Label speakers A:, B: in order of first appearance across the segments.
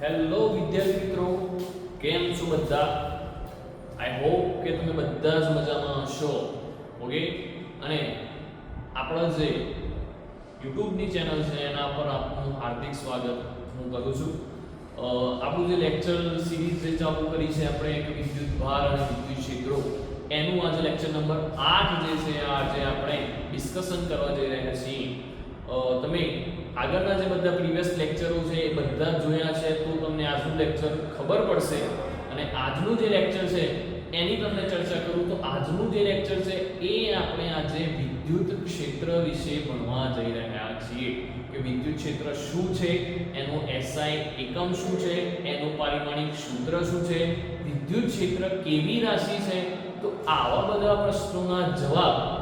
A: Hello વિદ્યાર્થી મિત્રો, કેમ છો બધા? આઈ હોપ કે તમે બધા જ મજામાં હશો. ઓકે અને આપણા જે યુટ્યુબની ચેનલ છે, એના પર આપનું હાર્દિક સ્વાગત હું કરું છું. આપણું જે લેક્ચર સિરીઝ જે ચાલુ કરી છે, આપણે એક વિદ્યુત ભાર અને વિદ્યુત ક્ષેત્રો, એનું આજે લેક્ચર નંબર આઠ જે છે, આજે આપણે ડિસ્કશન કરવા જઈ રહ્યા છીએ. તમે આગળના જે બધા પ્રીવિયસ લેક્ચરો છે, એ બધા જોયા છે, તો તમને આજનું લેક્ચર ખબર પડશે. અને આજનું જે લેક્ચર છે, એની તમને ચર્ચા કરું, તો આજનું જે લેક્ચર છે, એ આપણે આજે વિદ્યુત ક્ષેત્ર વિશે ભણવા જઈ રહ્યા છીએ. કે વિદ્યુત ક્ષેત્ર શું છે? એનો એસઆઈ એકમ શું છે? એનું પારિમાણિક સૂત્ર શું છે? વિદ્યુત ક્ષેત્ર કેવી રાશિ છે? તો આવા બધા પ્રશ્નોના જવાબ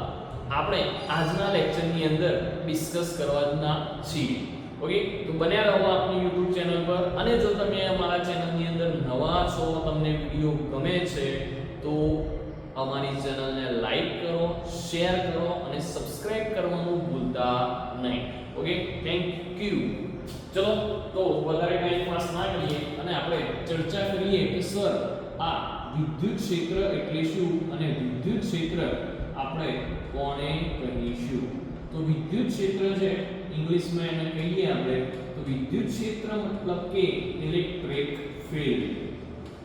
A: આપણે આજના લેક્ચરની અંદર ડિસ્કસ કરવાના છીએ. ઓકે તો બન્યા રહો આપની યુટ્યુબ ચેનલ પર. અને જો તમે અમારા ચેનલની અંદર નવા છો, તમને વીડિયો ગમે છે, તો અમારી ચેનલને લાઈક કરો શેર કરો અને સબસ્ક્રાઇબ કરવાનું ભૂલતા નહીં. ઓકે થેન્ક યુ ચલો, તો વધારે ટાઈમ પાસ ના કરીએ અને આપણે ચર્ચા કરીએ કે, સર, આ વિદ્યુત ક્ષેત્ર એટલે શું? અને વિદ્યુત ક્ષેત્ર આપણે કોને કહીશું? તો વિદ્યુત ક્ષેત્ર છે, ઇંગ્લિશમાં એને કહીએ આપણે, તો વિદ્યુત ક્ષેત્ર મતલબ કે ઇલેક્ટ્રિક ફિલ્ડ.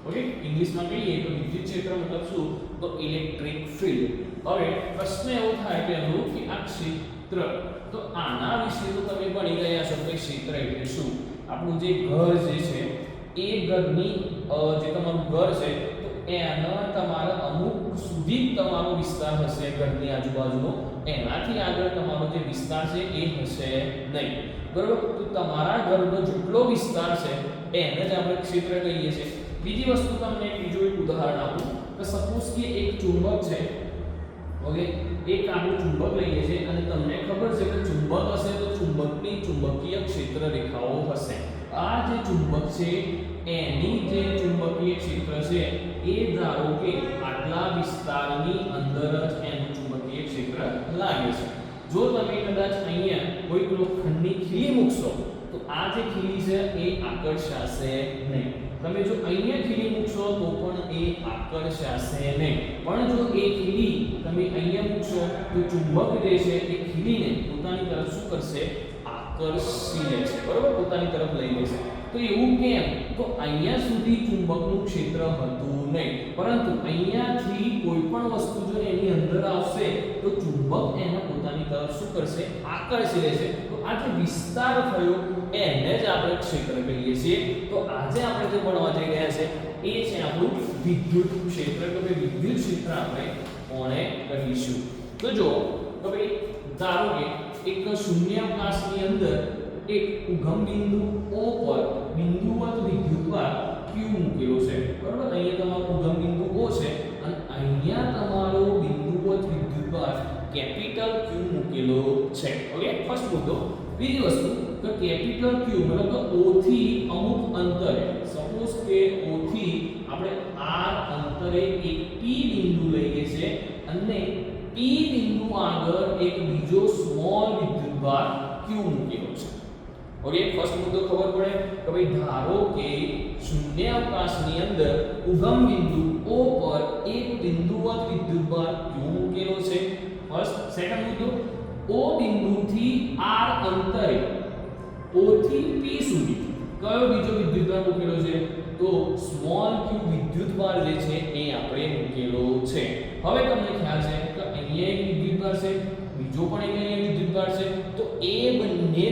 A: ઓકે ઇંગ્લિશમાં કહીએ તો વિદ્યુત ક્ષેત્ર મતલબ શું? તો ઇલેક્ટ્રિક ફિલ્ડ. હવે પ્રશ્ન એવો થાય કે એનો કે આ ક્ષેત્ર, તો આના વિશે તો તમે ભણી ગયા છો કે ક્ષેત્ર એટલે શું? આપણું જે ઘર જે છે, એ ઘરની જે તમારું ઘર છે એના તમારા અમુક સુધી જ તમારો વિસ્તાર હશે ઘરની આજુબાજુનો. એનાથી આગળ તમારો જે વિસ્તાર છે એ હશે નહીં. બરોબર? તો તમારા ઘરનો જેટલો વિસ્તાર છે, એને જ આપણે ક્ષેત્ર કહીએ છીએ. બીજી વસ્તુ તમને એક બીજું એક ઉદાહરણ આપું. કે સપોઝ કે એક ચુંબક છે, ઓકે? એક આપણું ચુંબક લઈએ છીએ અને તમને ખબર છે કે ચુંબક હશે તો ચુંબકની ચુંબકીય ક્ષેત્ર રેખાઓ હશે. આ જે ચુંબક છે, એની જે ચુંબકીય ક્ષેત્ર છે એ ધારો કે આટલા વિસ્તારની અંદર જ એનું ચુંબકીય ક્ષેત્ર લાગે છે. જો તમે કદાચ અહીંયા કોઈ લોખંડની ખીલી મૂકશો, તો આ જે ખીલી છે એ આકર્ષાશે નહીં. તમે જો અહીંયા ખીલી મૂકશો, તો પણ એ આકર્ષાશે નહીં. પણ જો એ ખીલી તમે અહીંયા મૂકશો, તો ચુંબક જે છે એ ખીલીને પોતાની તરફ શું કરશે? આકર્ષી લેશે બરોબર? પોતાની તરફ લઈ લેશે. તો એવું કેમ? તો અહીંયા સુધી ચુંબકનું ક્ષેત્ર હતું નહીં. પરંતુ અહીંયાથી કોઈ પણ વસ્તુ જો એની અંદર આવશે, તો ચુંબક એને પોતાની તરફ શું કરશે? આકર્ષી લેશે. તો આ જે વિસ્તાર થયો, એને જ આપણે ક્ષેત્ર કહીએ છીએ. તો આજે આપણે જે ભણવા જઈ રહ્યા છે, એ છે આપણું વિદ્યુત ક્ષેત્ર. કે વિદ્યુત ક્ષેત્ર આપણે કોણે કહીશું? તો જો તો ભાઈ ધારો કે એક શૂન્યાવકાશની અંદર એક ઉગમ બિંદુ O પર બિંદુવત વિદ્યુતભાર Q મૂકેલો છે. બરાબર? અહીંયા તમારો ઉગમ બિંદુ O છે અને અહીંયા તમારો બિંદુવત વિદ્યુતભાર કેપિટલ Q મૂકેલો છે. ઓકે? ફર્સ્ટ મુદ્દો. બીજી વસ્તુ કે કેપિટલ Q મતલબ કે O થી અમુક અંતરે. સપોઝ કે O થી આપણે R અંતરે એક P બિંદુ લઈએ છે અને P બિંદુ આગળ એક બીજો સ્મોલ વિદ્યુતભાર Q મૂકેલો છે ઓકે ફર્સ્ટ મુદ્દો ખબર પડે કે ભાઈ ધારો કે શૂન્યાવકાશની અંદર ઉગમ બિંદુ O પર એક બિંદુવત વિદ્યુતભાર Q મૂકેલો છે. ફર્સ્ટ સેકન્ડ મુદ્દો, O બિંદુથી R અંતરે, O થી P સુધી કયો બીજો વિદ્યુતભાર મૂકેલો છે? તો સ્મોલ q વિદ્યુતભાર જે છે, એ આપણે મૂકેલો છે. હવે તમને ખ્યાલ છે કે અહીંયા એક વિદ્યુતભાર છે, બીજો પણ એક અહીંયા વિદ્યુતભાર છે. તો એ બંને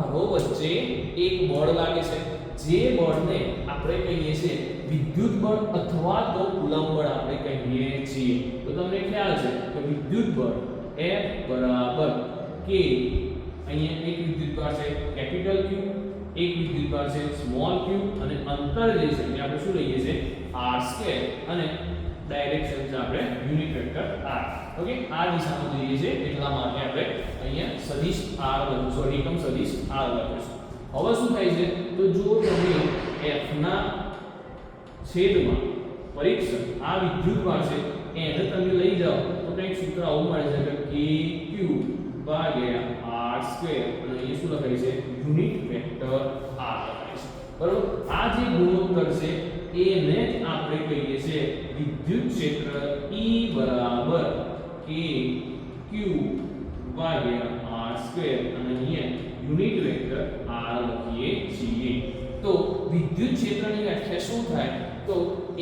A: વિદ્યુતભારો વચ્ચે એક બળ લાગે છે. જે બળને આપણે કહીએ છીએ વિદ્યુત બળ અથવા તો કુલમ બળ આપણે કહીએ છીએ. તો તમને ખ્યાલ છે કે વિદ્યુત બળ F બરાબર k. અહીંયા એક વિદ્યુતભાર છે કેપિટલ Q, એક વિદ્યુતભાર છે સ્મોલ q અને અંતર જે છે એ આપણે શું લઈએ છીએ? R સ્ક્વેર અને ડાયરેક્શન આપણે યુનિટ વેક્ટર r. ઓકે આ દિશામાં જોઈએ છે, એટલા માટે આપણે અહીંયા સદિશ r લખીશું. સોરી એકમ સદિશ r લખીશું. હવે શું થાય છે? તો જો તમે f ના છેદમાં પરીક્ષણ આ વિદ્યુતભાર છે, એને તમે લઈ જાઓ. તો કંઈક સૂત્ર આવું મળે છે કે q ભાગ્યા r સ્ક્વેર અને અહીંયા શું લખાય છે? Unit vector r. બરોબર? આ જે ગુણોત્તર છે, એને જ આપણે કહીએ છીએ વિદ્યુત ક્ષેત્ર E બરાબર k q ભાગ્યા r સ્ક્વેર અને અહીંયા યુનિટ વેક્ટર r લખીએ છીએ. તો વિદ્યુત ક્ષેત્રની વ્યાખ્યા શું થાય? તો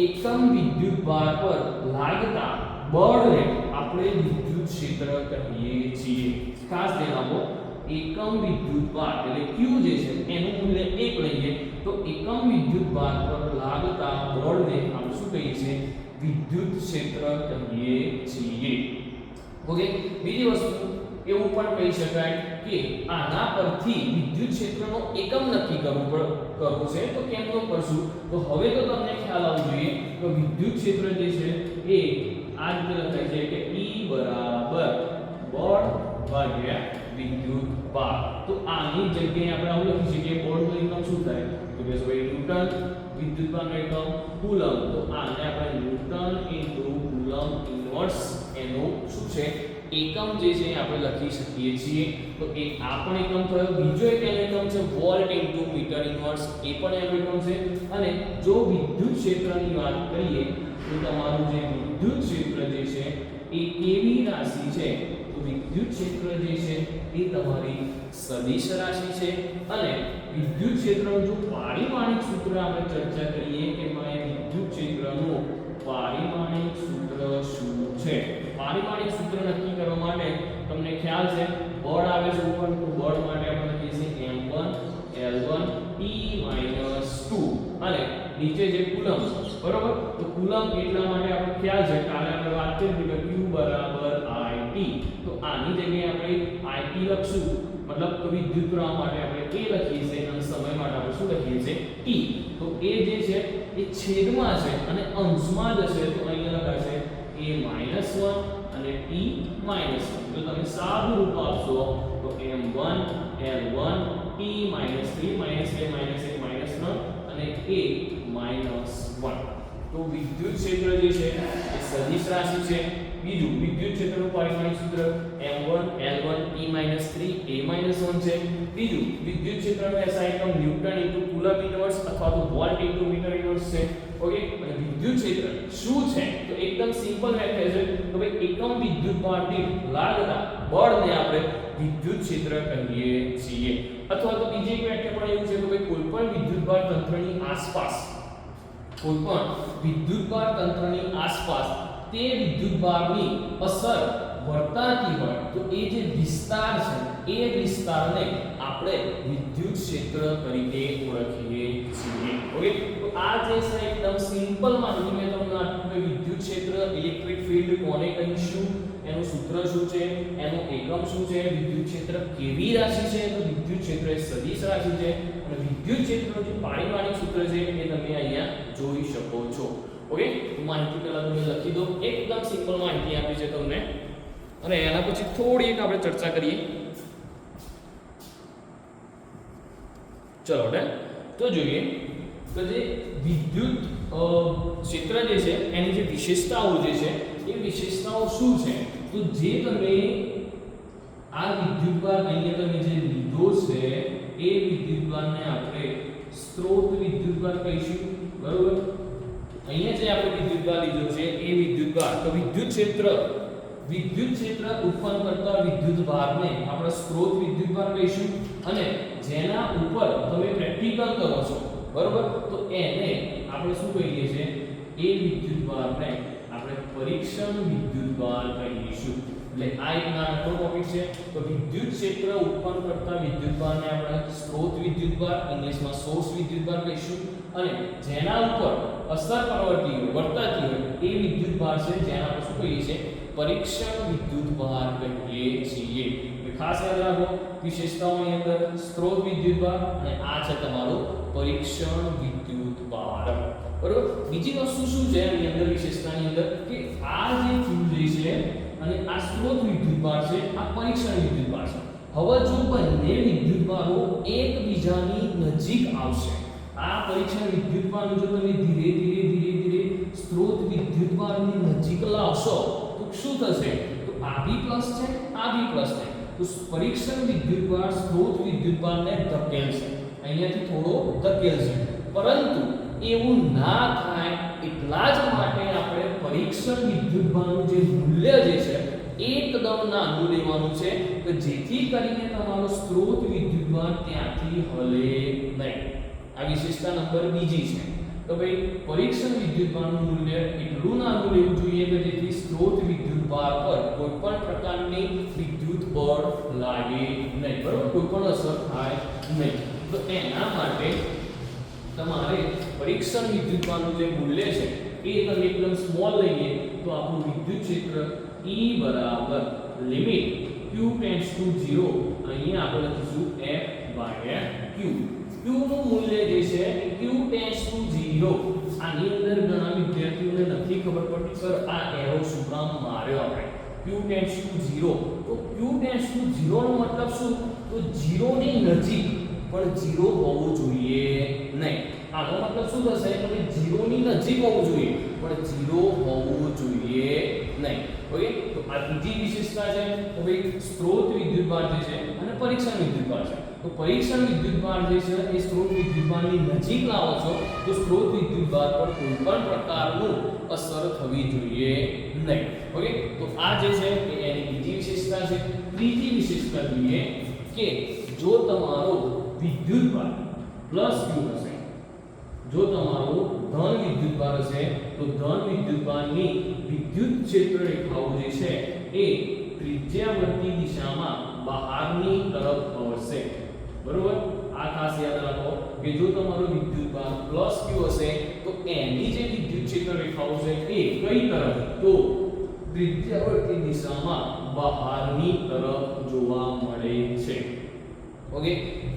A: એકમ વિદ્યુત ભાર પર લાગતા બળને આપણે વિદ્યુત ક્ષેત્ર કહીએ છીએ. ખાસ ધ્યાન આપો એકમ વિદ્યુત ભાર, એટલે q જે છે, એનું મૂલ્ય 1 લઈએ, તો એકમ વિદ્યુત ભાર પર લાગતા બળને આપણે શું કહીએ છીએ વિદ્યુત ક્ષેત્ર કહીએ છીએ. ઓકે, બીજી વસ્તુ એવું પણ કહી શકાય કે આના પરથી વિદ્યુત ક્ષેત્રનો એકમ નક્કી કરવું પડ- કરવું છે, તો કેમનો કરશું? તો હવે તો તમને ખ્યાલ આવવો જોઈએ કે વિદ્યુત ક્ષેત્ર જે છે, એ આ રીતે લખાય છે કે E બરાબર બળ ભાગ્યા વિદ્યુત ભાર તો આની જગ્યાએ આપણે આવું લખી શકીએ બળનો એકમ શું થાય? તો કે ભાઈ ન્યૂટન વિદ્યુત ભારનો એકમ કુલમ તો આને આપણે ન્યૂટન ઇન્ટુ કુલમ ઇન્વર્સ એનું શું છે? એકમ જે છે આપણે લખી શકીએ છીએ. તો એ આ પણ એકમ થયો. બીજો એક એનો એકમ છે વોલ્ટ ઇન્ટુ મીટર ઇન્વર્સ એ પણ એનો એકમ છે. અને જો વિદ્યુત ક્ષેત્રની વાત કરીએ, તો તમારું જે વિદ્યુત ક્ષેત્ર જે છે, એ કેવી રાશિ છે? તો વિદ્યુત ક્ષેત્ર જે છે એ તમારી સદિશ રાશિ છે. અને વિદ્યુત ક્ષેત્રનું જો પારિમાણિક સૂત્ર આપણે ચર્ચા કરીએ કે ભાઈ વિદ્યુત ક્ષેત્રનું પારિમાણિક સૂત્ર શું છે? પારિમાણિક સૂત્ર નક્કી કરવા માટે તમને ખ્યાલ છે, બળ આવે છે ઉપર, તો બળ માટે આપણે છીએ m1 l1 e 2 અને નીચે જે કુલમ બરોબર? તો કુલમ એટલા માટે આપણે ખ્યાલ છે, કાલે આપણે વાત કરી કે q બરાબર it તો આની જગ્યાએ આપણે it લખશું. મતલબ કે વિદ્યુત પ્રવાહ માટે આપણે a લખીએ છીએ અને સમય માટે આપણે શું લખીએ છીએ? ટી તો એ જે છે, એ છેદમાં છે અને અંશમાં જશે, તો અહીંયા લખાશે a 1 અને t 1 તો તમે સાદું રૂપ આપશો, તો m1 l1 t 3 2 1 1 અને a 1 તો વિદ્યુત ક્ષેત્ર જે છે, એ સદિશ રાશિ છે. બીજું વિદ્યુત ક્ષેત્રનું પારિમાણિક સૂત્ર m1 l1 p 3 a 1 છે. બીજું વિદ્યુત ક્ષેત્રનો SI એકમ ન્યૂટન ઇન્ટુ કુલમ ઇનવર્સ અથવા તો વોલ્ટ ઇન્ટુ મીટર ઇનવર્સ છે. ઓકે અને વિદ્યુત ક્ષેત્ર શું છે? તો એકદમ સિમ્પલ વેક્ટર છે. તો ભાઈ એકમ વિદ્યુત ભાર દીઠ લાગતા બળને આપણે વિદ્યુત ક્ષેત્ર કહીએ છીએ. અથવા તો બીજી એક વ્યાખ્યા પણ એવું છે કે ભાઈ કોઈપણ પણ ભાર તંત્રની આસપાસ, કોઈપણ વિદ્યુતભાર તંત્રની આસપાસ તે વિદ્યુતભારની અસર વર્તાતી હોય તો એ જે વિસ્તાર છે, એ વિસ્તારને આપણે વિદ્યુત ક્ષેત્ર તરીકે ઓળખીએ છીએ. ઓકે તો આ જે છે, એકદમ સિમ્પલ માહિતી મેં તમને આપ્યું કે વિદ્યુત ક્ષેત્ર, ઇલેક્ટ્રિક ફિલ્ડ કોને કહીશું, એનું સૂત્ર શું છે, એનો એકમ શું છે, વિદ્યુત ક્ષેત્ર કેવી રાશિ છે, તો વિદ્યુત ક્ષેત્ર એ સદિશ રાશિ છે. અને વિદ્યુત ક્ષેત્રનું જે પારિમાણિક સૂત્ર છે, એ તમે અહીંયા જોઈ શકો છો. ઓકે? માહિતી પહેલા તમે લખી દો એકદમ સિમ્પલ માહિતી આપી છે તમને. અને એના પછી થોડી એક આપણે ચર્ચા કરીએ. ચલો ડન. તો જોઈએ તો જે વિદ્યુત ક્ષેત્ર જે છે, એની જે વિશેષતાઓ જે છે, એ વિશેષતાઓ શું છે? તો જે તમે આ વિદ્યુતભાર અહીંયા તમે જે લીધો છે, એ વિદ્યુતભારને આપણે સ્ત્રોત વિદ્યુતભાર કહીશું. બરોબર? અહીંયા જે આપણે વિદ્યુતભાર લીધો છે, એ વિદ્યુતભાર તો વિદ્યુત ક્ષેત્ર વિદ્યુત ક્ષેત્ર ઉત્પન્ન કરતા વિદ્યુતભારને આપણે સ્ત્રોત વિદ્યુતભાર કહીશું. અને જેના ઉપર તમે પ્રેક્ટિકલ કરો છો, બરોબર? તો એને આપણે શું કહીએ છીએ? એ વિદ્યુતભારને આપણે પરીક્ષણ વિદ્યુતભાર કહીશું. એટલે આ એક નાનકડો ટોપિક છે. તો વિદ્યુત ક્ષેત્ર ઉત્પન્ન કરતા વિદ્યુતભારને આપણે સ્ત્રોત વિદ્યુતભાર ઇંગ્લિશમાં સોર્સ વિદ્યુતભાર કહીશું. અને જેના ઉપર અસર પ્રવર્તી હોય વર્તાતી હોય, એ વિદ્યુતભાર છે, જેને આપણે શું કહીએ છીએ? પરીક્ષણ વિદ્યુતભાર કહીએ છીએ. ખાસ યાદ રાખો વિશેષતાઓની અંદર સ્ત્રોત વિદ્યુતભાર અને આ છે તમારો પરીક્ષણ વિદ્યુતભાર. બરોબર? બીજી વસ્તુ શું છે એની અંદર વિશેષતાની અંદર? કે આ જે ફ્યુઝ છે અને આ સ્ત્રોત વિદ્યુતભાર છે, આ પરીક્ષણ વિદ્યુતભાર છે. હવે જો બંને વિદ્યુતભારો એકબીજાની નજીક આવશે, આ પરીક્ષણ વિદ્યુતભારનું જો તમે ધીરે ધીરે ધીરે ધીરે સ્ત્રોત વિદ્યુતભારની નજીક લાવશો, તો શું થશે? તો આ બી પ્લસ છે, આ બી પ્લસ છે. તો પરીક્ષણ વિદ્યુતભાર સ્ત્રોત વિદ્યુતભારને ધકેલશે. અહીંયાથી થોડો ધકેલશે. પરંતુ એવું ના થાય એટલા જ માટે આપણે પરીક્ષણ વિદ્યુતભારનું જે મૂલ્ય જે છે એકદમ નાનું લેવાનું છે કે જેથી કરીને તમારો સ્ત્રોત વિદ્યુતભાર ત્યાંથી હલે નહીં. આ વિશેષતા નંબર બીજી છે. તો ભાઈ, પરીક્ષણ વિદ્યુતભારનું મૂલ્ય એટલું નાનું લેવું જોઈએ કે જેથી સ્ત્રોત વિદ્યુતભાર પર કોઈ પણ પ્રકારની વિદ્યુત બળ લાગે નહીં, બરાબર? કોઈ પણ અસર થાય નહીં. તો એના માટે તમારે પરીક્ષણ વિદ્યુતભારનું જે મૂલ્ય છે એ તમે એકદમ સ્મોલ લઈએ, તો આપણું વિદ્યુત ક્ષેત્ર E બરાબર લિમિટ q ટેન્ડ્સ ટુ 0 અહીંયા આપણે લખીશું F ભાગ્યા q. Q નું મૂલ્ય જે છે q ટેન્ડ્સ ટુ 0 આની અંદર ઘણા વિદ્યાર્થીઓને નથી ખબર પડતી સર આ એરો શું કામ માર્યો આપણે. Q ટેન્ડ્સ ટુ 0 તો q ટેન્ડ્સ ટુ 0 નો મતલબ શું? તો 0 ની નજીક પણ 0 હોવું જોઈએ. મતલબ શું થશે? એટલે 0 ની નજીક હોવું જોઈએ. પણ જીરો હોવું જોઈએ નહીં. ઓકે? તો આ બીજી વિશેષતા છે. તો ભાઈ સ્ત્રોત વિદ્યુતભાર જે છે અને પરીક્ષણ વિદ્યુતભાર છે. તો પરીક્ષણ વિદ્યુતભાર જે છે, એ સ્ત્રોત વિદ્યુતભારની નજીક લાવો છો, તો સ્ત્રોત વિદ્યુતભાર પર કોઈ પણ પ્રકારનું અસર થવી જોઈએ નહીં. ઓકે? તો આ જે છે, એ એની બીજી વિશેષતા છે. ત્રીજી વિશેષતા જોઈએ કે જો તમારો વિદ્યુતભાર પ્લસ ક્યુ હશે જો તમારું ધન વિદ્યુતભાર હશે, તો ધન વિદ્યુતભારની વિદ્યુત ક્ષેત્ર રેખાઓ જે છે, એ ત્રિજ્યાવર્તી દિશામાં બહારની તરફ હશે બરોબર? આ ખાસ યાદ રાખો કે જો તમારો વિદ્યુતભાર પ્લસ q હશે, તો એની જે વિદ્યુત ક્ષેત્ર રેખાઓ છે, એ કઈ તરફ? તો ત્રિજ્યાવર્તી દિશામાં બહારની તરફ જોવા મળે છે. ઓકે?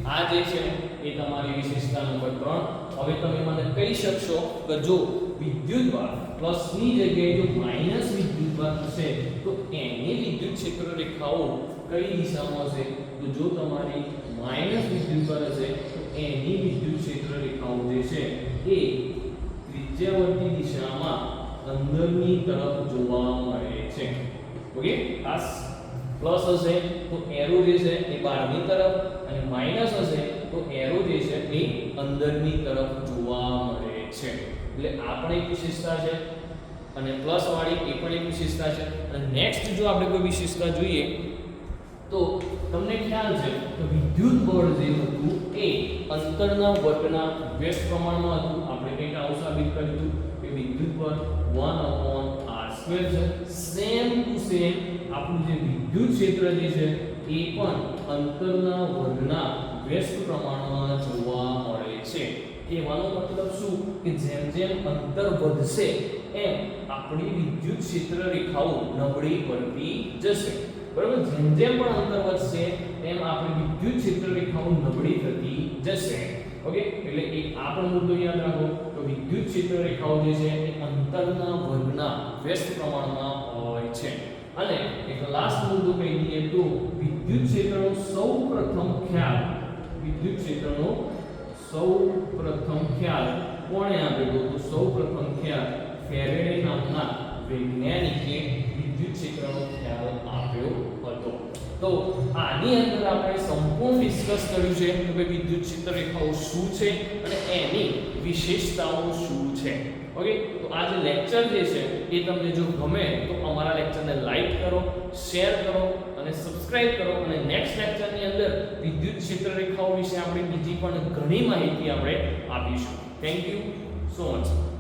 A: આ જે છે, એ તમારી વિશેષતા નંબર 3 હવે તમે મને કહી શકશો કે જો વિદ્યુતભાર પ્લસની જગ્યાએ જો માઇનસ વિદ્યુતભાર હશે, તો એની વિદ્યુત ક્ષેત્ર રેખાઓ કઈ દિશામાં હશે? તો જો તમારી માઇનસ વિદ્યુતભાર હશે, તો એની વિદ્યુત ક્ષેત્ર રેખાઓ જે છે એ ત્રિજ્યાવર્તી દિશામાં અંદરની તરફ જોવા મળે છે. ઓકે ખાસ. પ્લસ હશે, તો એરો જે છે, એ બહારની તરફ. અને માઇનસ હશે તો એરો જે છે એ અંદરની તરફ જોવા મળે છે. એટલે આ પણ એક વિશેષતા છે અને પ્લસ વાળી એ પણ એક વિશેષતા છે. અને નેક્સ્ટ જો આપણે કોઈ વિશેષતા જોઈએ, તો તમને ખ્યાલ છે કે વિદ્યુત બળ જે હતું એ અંતરના વર્ગના વ્યસ્ત પ્રમાણમાં હતું. આપણે કંઈક આવું સાબિત કર્યું હતું કે વિદ્યુત બળ 1 r2 છે. સેમ ટુ સેમ આપણું જે વિદ્યુત ક્ષેત્ર જે છે એ પણ અંતરના વર્ગના વ્યસ્ત પ્રમાણમાં જોવા મળે છે. કહેવાનો મતલબ શું? કે જેમ જેમ અંતર વધશે, એમ આપણી વિદ્યુત ક્ષેત્ર રેખાઓ નબળી પડતી જશે. બરાબર? જેમ જેમ પણ અંતર વધશે, એમ આપણી વિદ્યુત ક્ષેત્ર રેખાઓ નબળી થતી જશે. ઓકે? એટલે એક આ પણ મુદ્દો યાદ રાખો. તો વિદ્યુત ક્ષેત્ર રેખાઓ જે છે, એ અંતરના વર્ગના વ્યસ્ત પ્રમાણમાં હોય છે. અને એક લાસ્ટ મુદ્દો કહી દઈએ તો વિદ્યુત ક્ષેત્રનો સૌપ્રથમ ખ્યાલ વિદ્યુત ક્ષેત્રનો સૌપ્રથમ ખ્યાલ કોણે આપ્યો તો સૌપ્રથમ ખ્યાલ ફેરેડે નામના વૈજ્ઞાનિકે વિદ્યુત ક્ષેત્રનો ખ્યાલ આપ્યો હતો. તો આની અંદર આપણે સંપૂર્ણ ડિસ્કસ કર્યું છે કે ભાઈ વિદ્યુત ક્ષેત્ર રેખાઓ શું છે અને એની વિશેષતાઓ શું છે. ઓકે તો આ જે લેક્ચર જે છે એ તમને જો ગમે તો અમારા લેક્ચરને લાઈક કરો શેર કરો અને સબસ્ક્રાઇબ કરો. અને નેક્સ્ટ લેક્ચરની અંદર વિદ્યુત ક્ષેત્ર રેખાઓ વિશે આપણે બીજી પણ ઘણી માહિતી આપણે આપીશું. Thank you so much